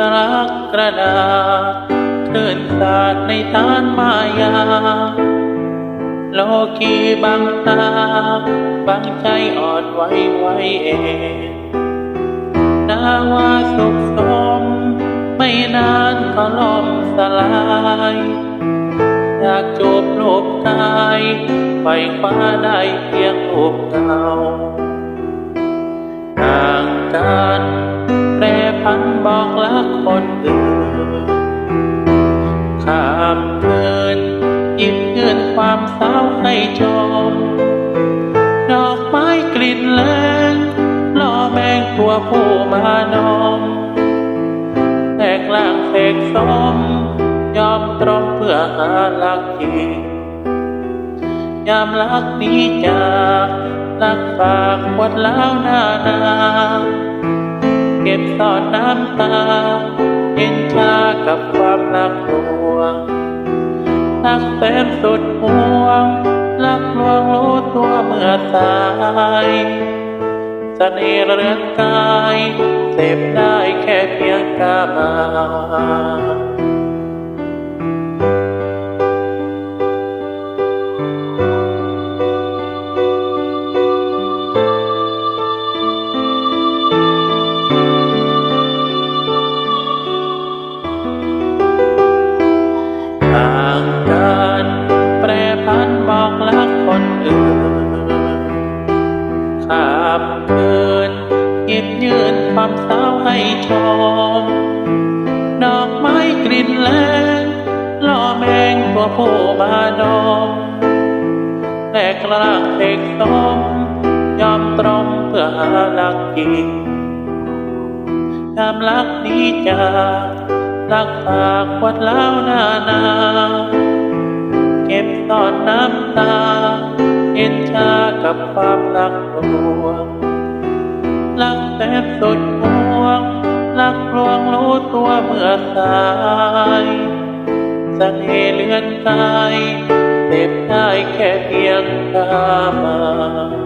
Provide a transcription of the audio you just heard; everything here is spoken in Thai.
รักกระดาษคลื่นสาดในทานมายา โลกีบังตาบังใจอ่อนไหวไว้เองนาว่าสุขสม ไม่นานก็ล่มสลายอยากจูบลูกกายไปคว้าได้เพียงลูกเงาห่างกัน พันบอกรักคนอื่นข้ามคืนหยิบยืนความเศร้าให้ชมดอกไม้กลิ่นแรงล่อแมงตัวผู้มานมแตกล่างเสกสมยอมตรงเพื่อหาลักจรยามรักนี้จากรักฝากปวดแล้วหน้านา เก็บซ่อนน้ำตาเย็นชากับความรักลวงรักแสนสุดห่วงรักลวงรู้ตัวเมื่อสายเสน่ห์เรือนกาย เสพได้แค่เพียงกามา หยิบยืนความเศร้าให้ชมดอกไม้กลิ่นแรงล่อแมงตัวผู้มาดมแลกร่างเอกสมยอมตรงเพื่อหาลักจริงยามรักนี้จากรักฝากวัดแล้วนานาเก็บซ่อนน้ำตาเห็นชากับความรักลวง แต่สุดห่วงรักลวงรู้ตัวเมื่อสายเสน่ห์เลือนกายเสพได้แค่เพียงตามา